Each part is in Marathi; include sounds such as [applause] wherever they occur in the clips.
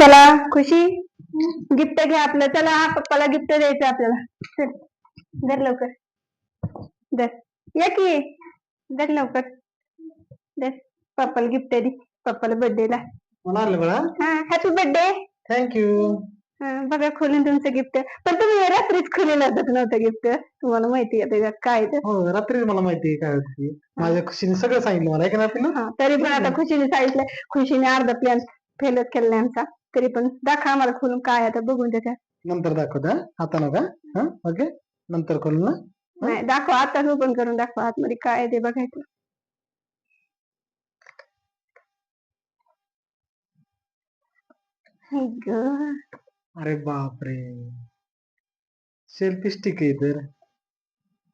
चला खुशी. गिफ्ट घ्या आपलं. चला पप्पाला गिफ्ट द्यायचं आपल्याला. दर लवकर. दर या की. दर लवकर. दर पप्पाला गिफ्ट दे. पप्पाला birthday ला. मला आलं हा हॅपी बर्थडे थँक्यू बघा खोलून तुमचं गिफ्ट पण तुम्ही रात्रीच खोलेलं होतं नव्हतं गिफ्ट तुम्हाला माहिती आहे त्याच्यात काय आहे ते. हो रात्री मला माहिती आहे काय होतं. माझ्या खुशीने सगळं सांगितलं मला. ऐका ना आपलं? हा तरी पण आता खुशीने सांगितलं खुशीने अर्धा प्लॅन फेलच केला आमचा तरी पण दाखवा आम्हाला खोलून काय आता बघून त्याच्यात नंतर दाखवता आता नका हा ओके. नंतर करू ना. नाही दाखवा आताच ओपन करून दाखवा आतमध्ये काय आहे ते बघायचं. गं. अरे बापरे. सेल्फी स्टिक आहे तर.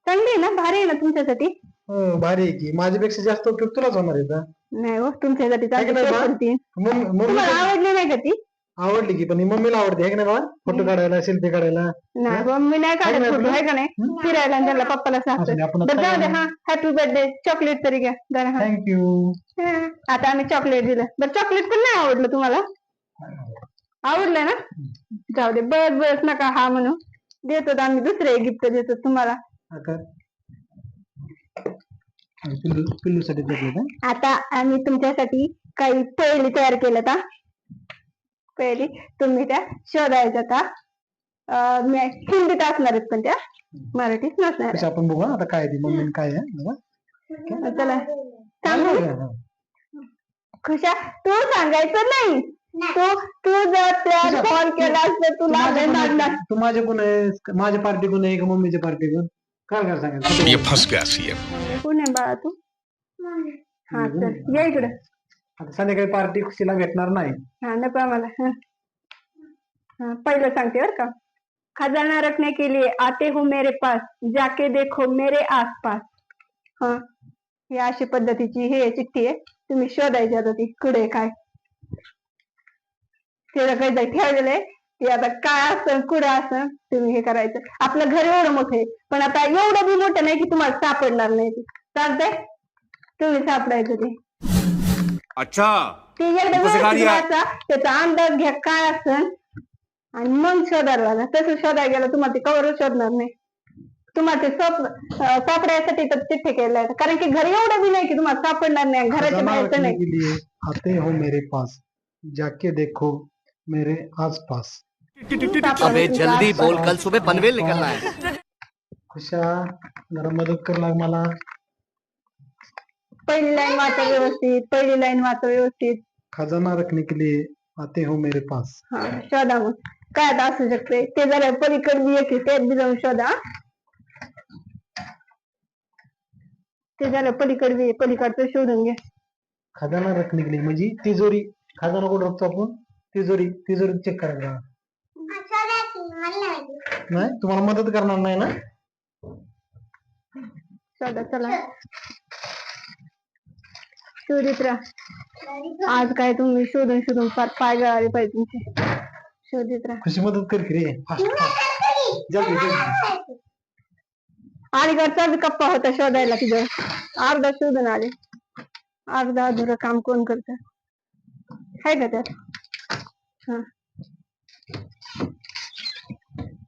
चांगली आहे ना भारी आहे ना तुमच्यासाठी? हो भारी आहे की. माझ्यापेक्षा जास्त उपयोग तुलाच होणार आहे का? नाही हो तुमच्यासाठी आहे का नाही बा? ती. मम्मी आवडली नाही का ती? आवडली की पण ही मम्मीला आवडते आहे का नाही बाबा? फोटो काढायला सेल्फी काढायला. नाही बा, मी नाही काढत फोटो आहे का नाही. फिरायला आणि त्याला पप्पाला असू सांगतो दे, आपण बरं जाऊ दे आता- हा. हॅपी बर्थडे चॉकलेट तरी घ्या जरा हा. थँक्यू हा. आता आम्ही चॉकलेट दिलं. बरं चॉकलेट पण नाही आवडलं तुम्हाला? आवडलं ना? जाऊ दे बस बस नका हा म्हणू. देतो आम्ही दुसरे गिफ्ट देतो तुम्हाला. पिल्लू पिल्लूसाठी का आता आम्ही तुमच्यासाठी काही पहिली तयार केलं का पहिली तुम्ही त्या शोधायच्या का हिंदीत असणार आहेत पण त्या मराठीत नसणार आपण बघू आता काय आहे ती मम्मी काय आहे बघा. चला. सांगू. खुशा तू सांगायचं नाही. तू तू जर त्या कॉल तू- केला तर तू तुला माझे नाही कोण लागणार आहे? तू माझे कोण आहे माझे पार्टी कोण आहे का मम्मीचे पार्टी कोण काय फंस गया सीएम कोण आहे बाळा तू? हा चल या इकडं. आता संध्याकाळी पार्टी खुशीला भेटणार नाही. हाँ नको आम्हाला. हं. हाँ, पहिलं सांगते बरं का. खजाना रखने के लिए आते हो मेरे पास जाके देखो मेरे आसपास. हा ही अशी पद्धतीची हे चिठ्ठी आहे. तुम्ही शोधायची आता ती कुठे काय. तिला काहीतरी ठेवलेलं आहे. ते आता काय असं कुठं असं तुम्ही हे करायचं. आपलं घर एवढं मोठं आहे पण आता एवढं बी मोठं नाही की तुम्हाला सापडणार नाही ते. चालतंय? तुम्ही सापडायचं ते. अच्छा. ते एकदा कसं व्यवस्थित कार्य? वाचा, त्याचा अंदाज घ्या काय आणि मग शोधायला लागा तसं शोधायला गेलं तुम्हाला ते कवर शोधणार नाही. तुम्हाला ते स्वप्न अं, सापडायसाठी तर चिठ्ठे केलं आहे कारण की घरी एवढं बी नाही की तुम्हाला सापडणार नाही घराच्या खजाना बाहेरचं रखने नाही. के लिए आते हो मेरे पास. जाके देखो. मेरे आसपास। अबे जल्दी बोल कल सुबह पनवेल निकलना है। खुशा जरा मदत कर लाग मला। पहिली लाईन वाचा व्यवस्थित पहिली लाईन वाचा व्यवस्थित। खजाना रखने के लिए आते हो मेरे पास। हा शोधा मग काय आता असू शकते ते जरा पलीकडे बी एक त्यात बी जाऊन शोधा। ते झालं पलीकडे बी पलीकडचं शोधून घ्या खजाना रखने के लिए म्हणजे तिजोरी खजाना कुठं रखतो आपण? तिजोरी तिजोरी चेक करायला नाही तुम्हाला मदत करणार नाही ना? शोधा चला. शोधित राहा. आज काय तुम्ही शोधून शोधून फार पाय गळाले पाहिजे तुमचे. शोधित राहा. खुशी मदत कर की रे? Fast fast. जल्दी जल्दी अलीकडचा कप्पा होता शोधायला तिथं अर्धा शोधून आले. अर्धा अधुरं काम कोण करत? आहे का त्यात? हा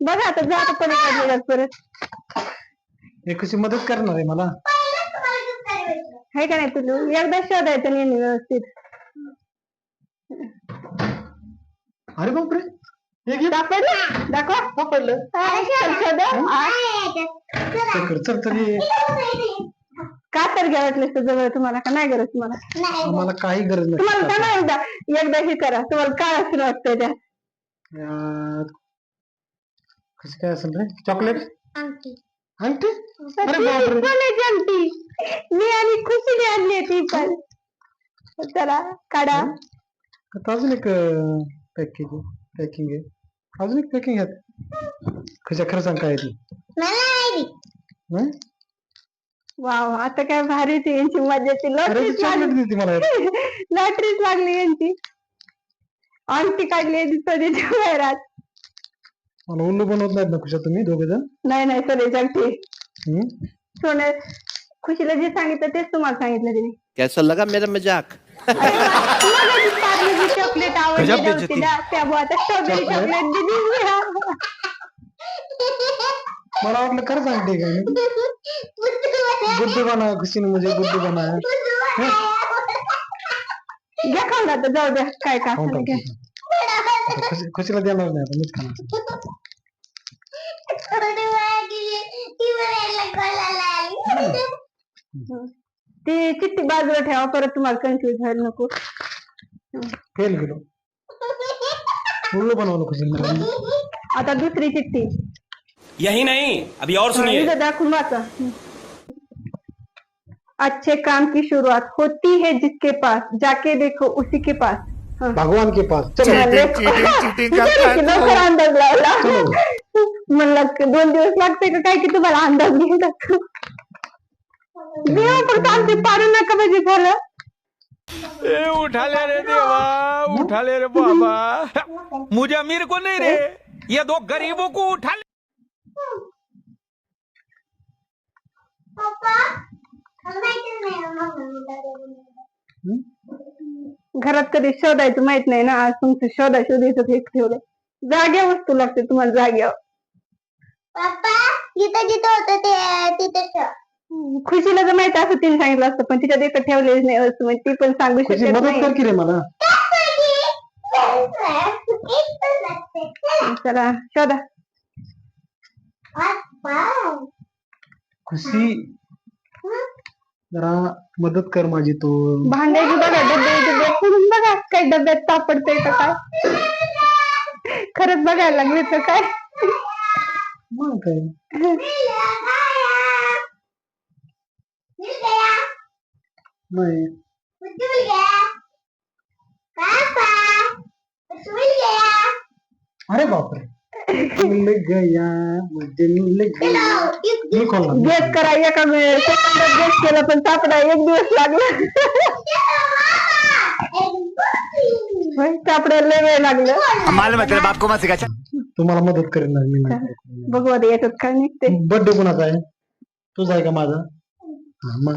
बघा आता जा आता पलीकडे परत. हे खुशी मदत करणार आहे मला? आहे का नाही तुझं एकदा शोधायचं नेहमी व्यवस्थित. अरे बापरे. हे घे. दाखवा. सापडलं हा, चल शोधा. चल कर चल चल ये. का तर घ्या वाटलं असतं जवळ तुम्हाला का? नाही गरज तुम्हाला? आम्हाला काही गरज तुम्हाला नाही सांगा एकदा एकदा हे करा. तुम्हाला काय असं वाटतंय त्या? यार, कसं काय असेल रे? चॉकलेट? अरे बापरे. आमटी? मी आणि खुशीने आणली ती पण. चला काढा. आता अजून एक पॅकेज पॅकिंग आहे. अजून एक पॅकिंग आहे. कशा खरं सांग काय आहे ती हं? वाव आता काय भारी ती. यांची मजाची लॉटरीच चॉकलेट लागली. देते मला. [laughs] लॉटरीच लागली यांची. आमटी काढली यांची सध्याच्या बाहेरात. मला उल्लू बनवत नाहीत ना खुशा तुम्ही दोघे जण? नाही नाही आमटी हं? सोने खुशीला जे सांगितलं तेच तुम्हाला सांगितलं तिने. कैसा लगा मेरा मजाक? चॉकलेट गजब आवडली बेइज्जती. नव्हती ना त्यामुळे आता स्ट्रॉबेरी? चॉकलेट दिली. [laughs] मला वाटलं खरं सांगते काय? बुद्धी बना खुशीने म्हणजे बुद्धी बना घ्या खाऊन आता जाऊ द्या काय का। खाऊन घ्या खुशी- खुशीला देणार नाही आता मीच खाणार ती चिठ्ठी बाजूला ठेवा परत तुम्हाला कन्फ्युज व्हायला नको. फेल गेलो उल्लू बनवलं खुशी मला आता दुसरी चिठ्ठी यही नहीं अभी और हाँ, सुनिए। इधर दाखवून अच्छे काम की शुरुआत होती है जिसके पास जाके देखो उसी के पास। हाँ. भगवान के पास। लवकर तो। अंदाज लावला म्हणलं क- दोन दिवस लागते का काय की तुम्हाला अंदाज घ्यायला देवा पण आमचे पाडू नका म्हणजे झालं. ए उठा ले रे देवा उठा ले रे बाबा. मुझे अमीर को नहीं रे. ये दो गरीबों को उठा ले. घरात कधी शोधायचं माहीत नाही ना आज तुमचं शोधा शोधायचं हे ठेवलं जाग्या वस्तू लागते तुम्हाला जाग्यावर पप्पा जिथं जिथं होतं ते तिथं ठेव. खुशीला जर माहीत असं तिने सांगितलं असतं पण तिच्या देखत ठेवलेली नाही वस्तू म्हणजे ती पण सांगू खुशी शकत मदत नाही कर की रे मला. चला. शोधा. खुशी. जरा मदत कर माझी तू. भांड्याची बघा डबे डबे खोलून बघा काय डब्यात सापडतंय का काय. खरंच बघायला लागले तर काय. मग काय. नाही. अरे बापरे. मिल गया मुझे मिल गया चलो, एक मी खोलला गेस करा एका सेकंदात गेस केलं पण सापडा एक दिवस लागला होय, सापडायला लय वेळ लागला मालूम है तेरे बाप को मत सिखा चल। तुम्हाला मदत करेन ना मी. बघू आता याच्यात काय निघते बर्थडे कुणाचा आहे तुझा आहे का माझा हा, मग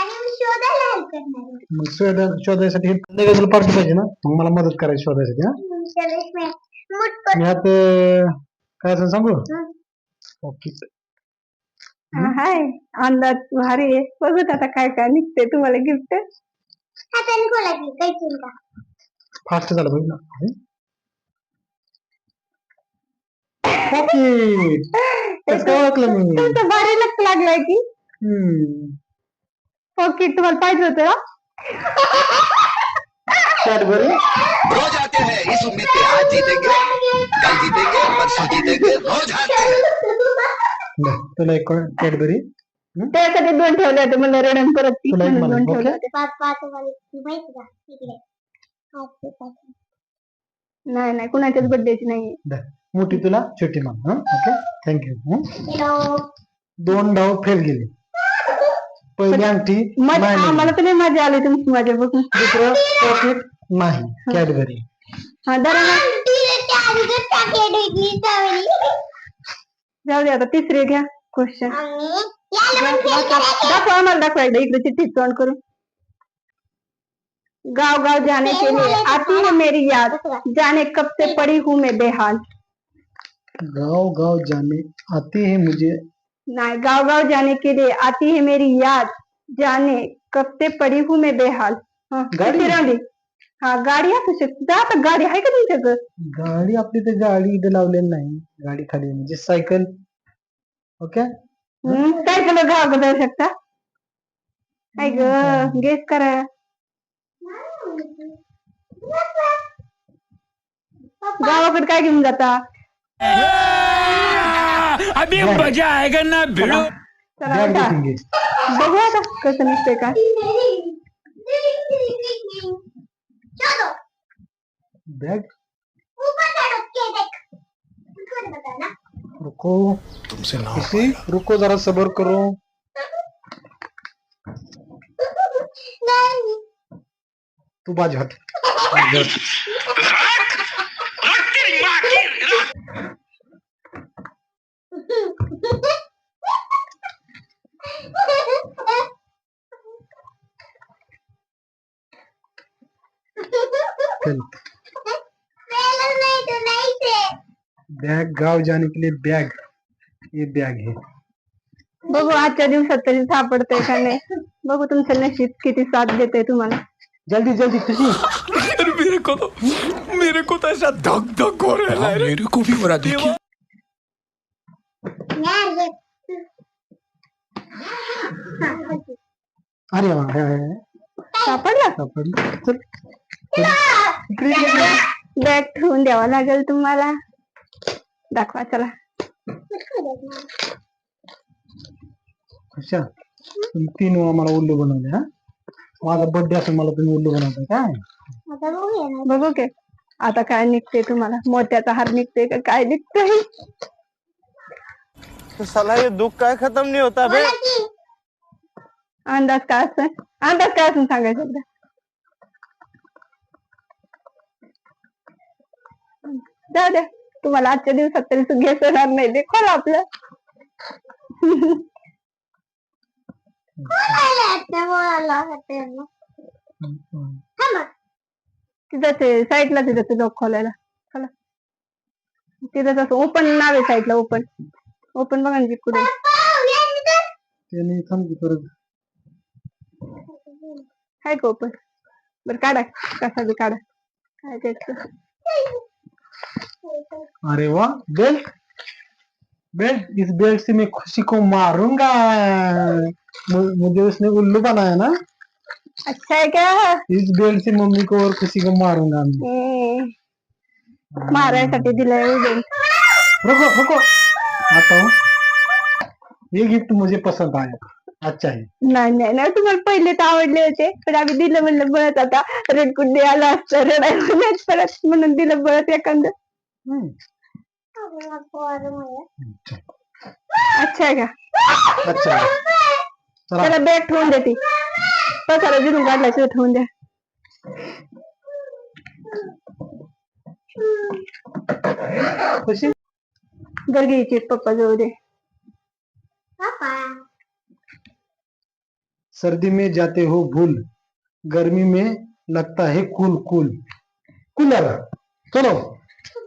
आणि मी शोधायला help करणार मग शोधा शोधायसाठी हे संध्याकाळी पार्टी पाहिजे ना। मग मला मदत करायची शोधायसाठी हा? मी आता काय असेल सांगू? Okay hi. अंदाज भारी आहे. बघत आता काय काय निघते तुम्हाला गिफ्ट हाताने खोला की काही चिंता फास्ट झालं पाहिजे ना? ओके कसं काय ओळखलं मी? तुमचं भारी लक्ष लागलाय की. हम्म. ओके तुम्हाला पाहिजे होतं [laughs] ना कॅडबरी रोज आते हैं इस उम्मीद पे आज जीतेंगे। कल जीतेंगे परसों जीतेंगे रोज आते हैं। तुला एक कॅडबरी त्यासाठी दोन ठेवले होते मला रडण परत ती तुला एक म्हणून मला, दोन ठेवले ओके? होते. पाच पाच वाली माहिती का? इकडे पाच ते पाच. नाही नाही कुणाच्याच बर्थडेची नाही मोठी तुला छोटी हा? Okay thank you. दोन डाव फेल गेले. पहिली अंगठी मग नाही आम्हाला मिळाली. तर लय मजा आली तुमची माझ्या बघून. दुसरं चॉकलेट नाही कॅडबरी. हा दरा ना. जाऊ दे आता तिसरे घ्या क्वेश्चन. दाखवा आम्हाला दाखवा एकदा इकडे चिठ्ठी तोंड करून. गाँव गाँव जाने के लिए आती है मेरी याद. जाने कब से पड़ी हूँ मैं बेहाल. गाँव गाँव जाने आती है मुझे. नहीं गाँव गाँव जाने के लिए आती है मेरी याद. जाने कब से पड़ी हूँ मैं बेहाल. हाँ, गाडी? हा गाडी असू शकते जा आता गाडी आहे का तुमच्याकडे गाडी आपली तर गाडी इथे लावलेली नाही। गाडी खाली. म्हणजे सायकल ओके हम्म, काय केलं जाऊ शकता काय ग गेस करा। गावाकडे काय घेऊन जाता? [laughs] अभी मज़ा आएगा ना भिड़ो। चला बॅग उठा. घेऊन घे बघू आता कसं निघतंय काय चलो। बॅग। ऊपर चढ़ो के देख। ऊपर बताना। रुको। किसी रुको जरा सबर करो। नहीं। तू बाज हट। [laughs] बाजू हट. चल ट्रेलर नहीं तो नहीं थे बैग गाँव जाने के लिए बैग। ये बैग है। बघू आजच्या दिवसात तरी सापडतंय का नाही? बघू तुमचं नशीब किती साथ देते तुम्हाला? जल्दी जल्दी खुशी अरे मेरे को तो मेरे को तो ऐसा धक धक हो रहा है मेरे को भी हो रहा देखिए। यार ये अरे वा, अरे, अरे, अरे. सापडला? सापडलं. चल बॅग ठेवून द्यावा लागेल तुम्हाला. दाखवा चला तुम्ही तीन वेळा मला उल्लू बनवले हा? माझा बर्थडे असून मला तुम्ही उल्लू बनवताय काय? बघू के. आता काय निघते तुम्हाला? मोत्याचा हार निघते का काय निघतंय? तो साला ये दुख काय खत्म नहीं होता बे अंदाज काय असं अंदाज काय असून सांगायचं एकदा? जाऊ द्या. तुम्हाला आजच्या दिवसात तरी घेसणार नाही. ते खोला आपलं. तिथं ते साईडला तिथं ते लोक खोलायला. चला तिथं तसं ओपन नाव आहे साईडला ओपन ओपन बघा ना कुठे. त्याने थांब की परत. आहे का ओपन बरं काढा. कसा बी काढा. काय त्याचं? अरे वाह बेल्ट बेल्ट इस बेल्ट से मैं खुशी को मारूँगा। मुझे उसने उल्लू बनाया ना। अच्छा है का इस बेल्ट से मम्मी को और खुशी को मारूँगा हम्म. मारायसाठी दिलंय उजून रुको रुको। आता हूँ। ये गिफ्ट मुझे पसंद आया। अच्छा है। नाही नाही नाही तुम्हाला पहिले तर आवडले होते पण आम्ही दिलं म्हणलं बळत आता रेडकुंडी आला असतं रडाय म्हणत परत म्हणून दिलं बळत एखादं. हम्म. अच्छा। आहे का अच्छा। है चला त्याला बॅग ठेवून देते। पसारा जिरून काढला तिथं ठेवून द्या खुशी? बरं पप्पा जाऊ दे. सर्दी में जाते हो भूल गर्मी में लगता है कूल कूल कूलर। चलो।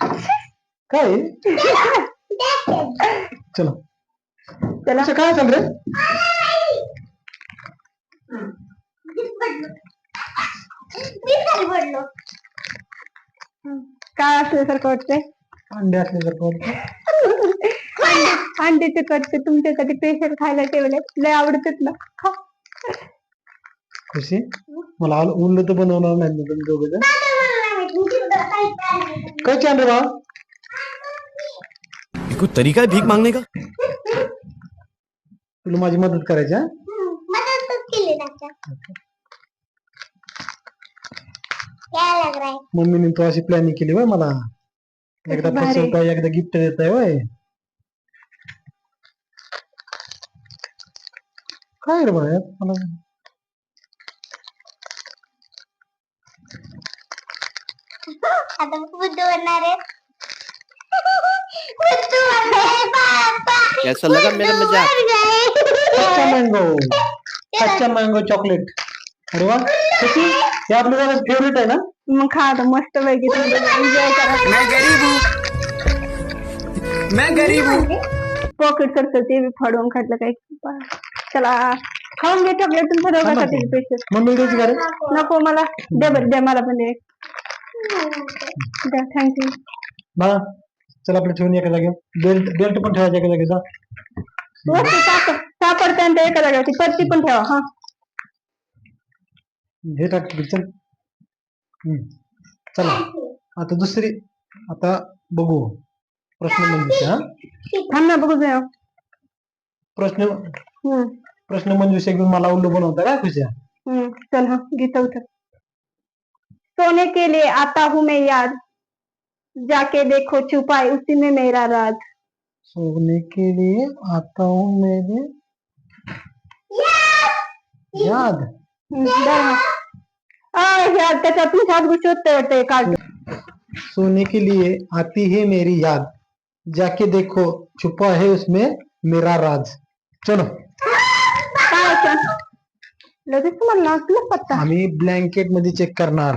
काय? चलो. चला. अच्छा काय चाल रे काय असल्यासारखं वाटतंय? अंडे असल्यासारखं वाटतं. अंडे अंड्याचे कटचे तुमच्यासाठी स्पेशल खायला ठेवले. लय आवडतात ना. खा खुशी? मला आल- उल्लू तर बनवणार नाही ना तुम्ही दोघं जण. काय छान रे बा ये कोई तरीका है भीख मांगने का तुला माझी मदत करायची हा? मदतच केली ना त्या. क्या लग रहा है मम्मीने तो अशी प्लॅनिंग केली होय मला एकदा भारी. फसवताय एकदा गिफ्ट देताय होय काय रे बाया मला पापा. कैसा लगा मेरा मज़ाक? कच्चा मँगो कच्चा मँगो चॉकलेट अरे वा खुशी हे आपलं फेवरेट आहे ना? मग खा आता मस्त पैकी एन्जॉय करा। मैं गरीब हूँ। मैं गरीब हूँ। पॉकेट करतं ते फाडून खाल्लं काय चला। खाऊन घे चॉकलेट तुमच्या दोघांसाठी स्पेशल मम्मी द्यायची का रे नको मला दे बरं द्या मला पण दे। द्या थँक्यू बाळा चल आपलं ठेवून एका जागेवर बेल्ट बेल्ट पण ठेवायचं एका जागेचा वस्तू सापड सापडते आणि ते एका जागा ती पत्ती पण ठेवा हा. हे टाक तिकडे, चल. हम्म. चला. आता दुसरी आता बघू. प्रश्न मंजुषा हा? थांब ना बघू द्या प्रश्न हम्म. प्रश्न मंजुषा घेऊन मला उल्लू बनवता काय खुशा? हम्म चल हा घे चौथं सोने के लिए आता हूँ मैं याद। जाके देखो छुपाए उसी में मेरा राज। सोने के लिए आता हूँ मेरे याद। हम्म, बरं. आ, ह्या त्याच्यातून सात शोधते वाटते काढ सोने के लिए आती है मेरी याद। जाके देखो छुपा है उसमें मेरा राज। चलो। काय असं? लगेच तुम्हाला नाचलं पत्ता आम्ही ब्लँकेट मध्ये चेक करणार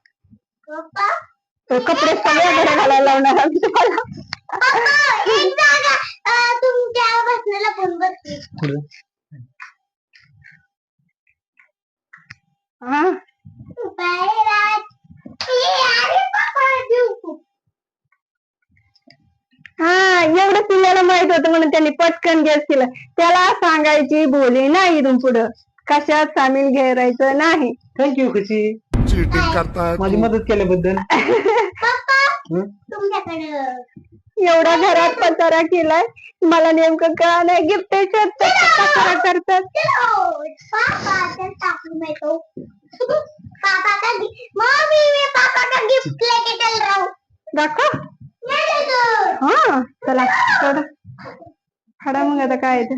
कपडे सगळ्या घड्या घालायला लावणार आम्ही तुम्हाला. हा. हा एवढं पिल्ल्याला माहीत होतं म्हणून त्यांनी पटकन गेस केलं. त्याला सांगायची बोली नाही इथून पुढं. कशात सामील घेरायचं नाही. थँक्यू खुशी. चीटिंग करता है माझी मदत केल्याबद्दल. हं? एवढा घरात पसारा केलाय. मला नेमकं का नाही. गिफ्ट पसारा करतात चलो! पापा चल! टाकू मैं तो पापा का मम्मी मैं पापा का गिफ्ट लेके चल रहा हूँ. दाखव. हा चला मग आता काय आहे ते.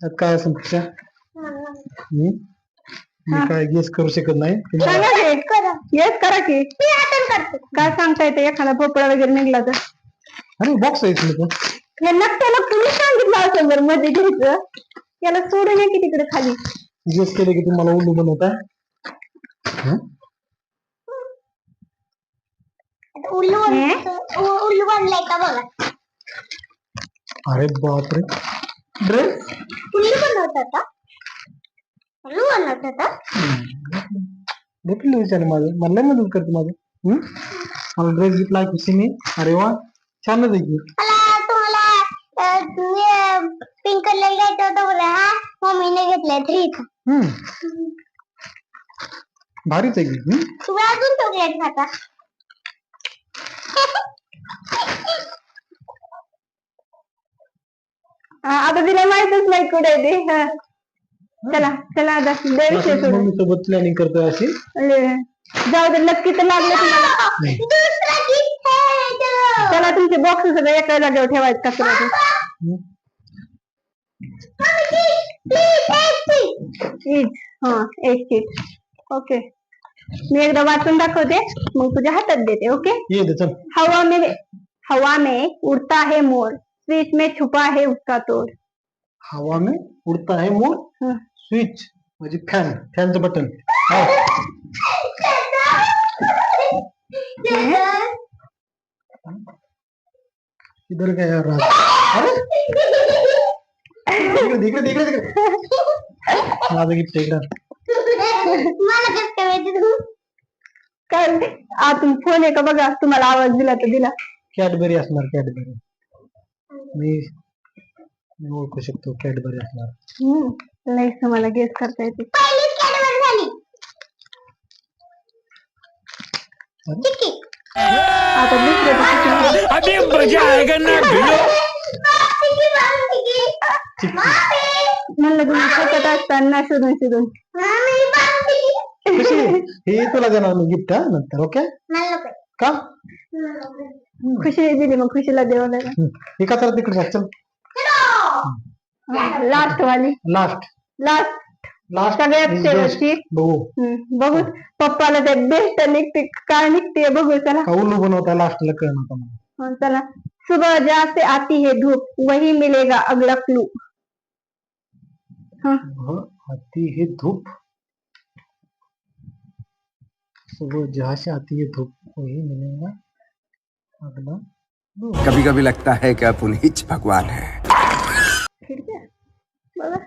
त्यात काय असेल खुशा हं? मी काय गेस करू शकत नाही. तुम्ही सांगा की. येस करा. की. मी आता करते. काय सांगता येते एखादा भोपळा वगैरे निघला तर. अरे बॉक्स आहे तर. हे तुम्ही सांगितलं असं जर मध्ये घ्यायचं. याला सोडून ये की तिकडे खाली. गेस केलं की तुम्हाला उल्लू बनवता हं? उल्लू बन- उ- उल्लू बनलाय का बघा? अरे बापरे. ड्रेस उल्लू बनवत होता देखील विचार माझं. मला मदत करते माझं? मला ड्रेस घेतला खुशीने अरे वा. छानच आहे की. मला तुम्हाला पिंक कलर घ्यायचं होतं बघा हा? मम्मीने घेतलाय थ्री हं. भारीच आहे की? तुम्ही अजून चॉकलेट खाता हा, आता. तिला माहितच नाही कुठे आहे ते. हा. चला चला आता. दे विषय सोडून. मम्मी सोबत प्लॅनिंग करतोय अशी? ले. जाऊ दे नक्की तर लागलं [laughs] तुम्हाला. दुसरा गिफ्ट है चलो चला तुमचे बॉक्स सगळे एका जागेवर ठेवायचं कचऱ्याचे हं? प्लीज़ एक चीज़ ईज हा एक चीज़ ओके मी एकदा वाचून दाखवते मग तुझ्या हातात देते ओके ये चल. हवा में हवा में उड़ता है मोर. स्वीट में छुपा है उसका तोड़. हवा में उडता है मोर? हं. स्विच म्हणजे फॅन फॅनचं बटन इधर काय राज अरे। माझं गिफ्ट इकडं काय तू आतून फ़ोन आहे का बघा तुम्हाला आवाज़ दिला तर दिला. कॅडबरी असणार कॅडबरी मी मी ओळखू शकतो कॅडबरी असणार. हम्म नाही मला गेस करता येते. पहिलीच कॅडबरी झाली. आता दुसरे अभी मज़ा आएगा ना भिड़ो. चिक्की बाबू चिक्की चिक्की. मामी. म्हणलं तुम्ही फक्त असताना शोधून शोधून. मामी बाबू चिक्की खुशी हे तुला देणार मी गिफ्ट हा नंतर ओके मला नको का? मला नको. खुशी दिली मग खुशीला देवा हं. हे का तर तिकडे चल. लास्ट वाली. लास्ट लास्ट लास्ट सगळ्यात शेवटची. बघू. बघू. पप्पाला ते बेस्ट निघते. काय निघते बघू चला. बनवता लास्टला कळणार हाँ, चला. सुबह जहाँ से आती है धूप. वही मिलेगा अगला क्लू हाँ. आती है धूप. सुबह जहाँ से आती है धूप. वही मिलेगा अगला कभी कभी लगता है कि आप उन्हीं भगवान है। फिर क्या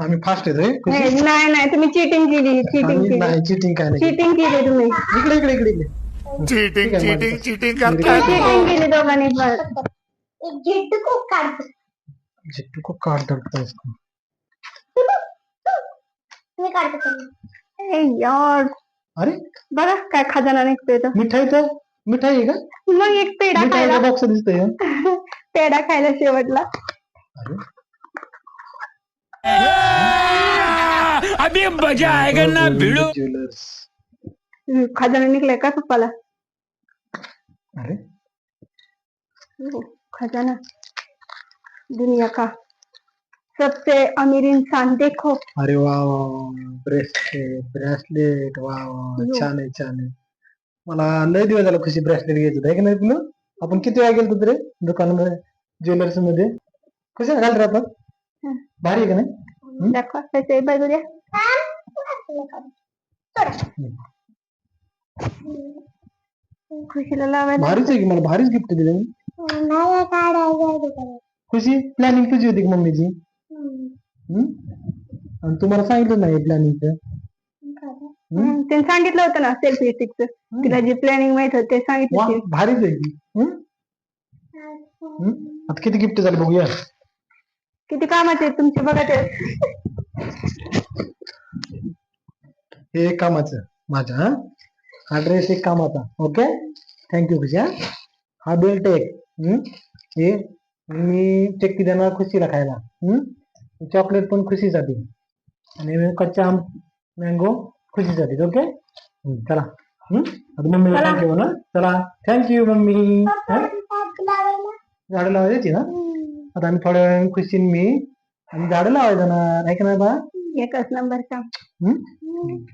आम्ही फास्ट खुशी नाही नाही नाही, तुम्ही चिटिंग केली चिटिंग केली नाही चिटिंग काय नाही चिटिंग केली तुम्ही. इकडे इकडे इकडे इकडे. Cheating cheating. चीटिंग करता है चिटिंग केली दोघांनी पण. एक जिड्ड को काढतो. जिट्टू को काट है इसको तुम्ही काढतो तुम्ही ए यार. अरे? बघा काय खजाना निघतोय तर मिठाई तर मिठाई आहे का? मग एक पेढा खायला. बॉक्स दिसतोय. हं? [laughs] पेढा खायला शेवटला. अरे? अभी मजा आएगा ना भिड़ो ज्वेलर्स खजाना निघलाय का पप्पाला? अरे. हो, खजाना. दुनिया का. सबसे अमीर इंसान देखो. अरे वा वा ब्रेसलेट ब्रेसलेट वा वा यो. छान आहे छान आहे. मला लय दिवस झाला खुशी ब्रेसलेट घ्यायचं आहे की नाही तुला? आपण किती वेळा गेलो रे दुकानामध्ये ज्वेलर्समध्ये. कशा घाल रे आपण? हं. भारी आहे का नाही? दाखवा कसे बाजू द्या. खुशीला लावायला भारीच आहे की मला भारीच गिफ्ट दिले. मला खुशी प्लॅनिंग तुझी होती का मम्मीची? हं? आणि तुम्हाला सांगितलं नाही प्लॅनिंग हम्म, त्यांनी सांगितलं होतं ना सेल्फी स्टिकचं तिला जे प्लॅनिंग माहीत होतं ते सांगितलं. भारीच आहे की? आता किती गिफ्ट झाले बघूया. किती कामाचे आहेत तुमचे? बघा ते. हे एक कामाचं माझ्या हा हा? ड्रेस एक कामाचा. ओके थँक्यू खुशी हा हा बेल्ट एक हं? हे मी चक्की देणार खुशीला खायला चॉकलेट पण खुशीसाठी आणि हे कच्चा आम मँगो खुशीसाठी ओके चला. हं? आता मम्मीला चला. थँक्यू ना चला. Thank you mummy? झाडं लावायची ना? आता आम्ही थोड्या वेळाने खुशी आणि मी. आणि झाडं लावायला जाणार आहे का नाही बा? एकच नंबरचा. हं?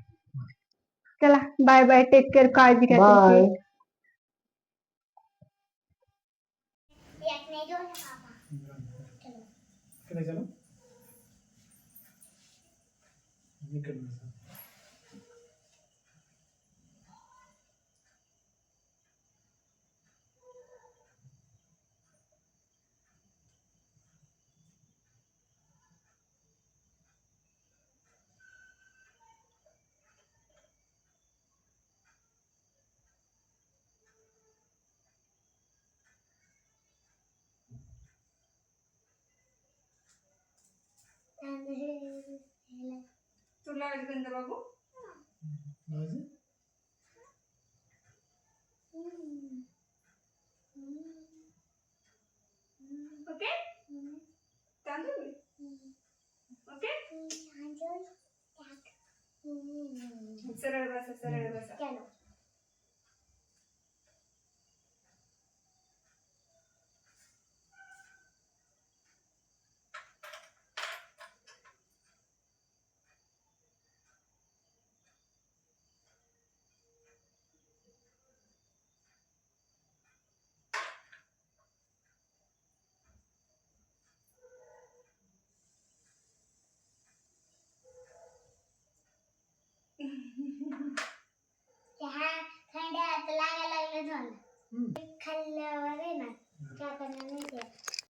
चला बाय बाय टेक केअर काळजी घ्या बाय तुमची. तुला गंध बाबू ओके तांदूळ ओके सरळ बसा सरळ बसा [laughs] चहा थंड लागायला झालं. खाल्ल्यावर आहे ना चहा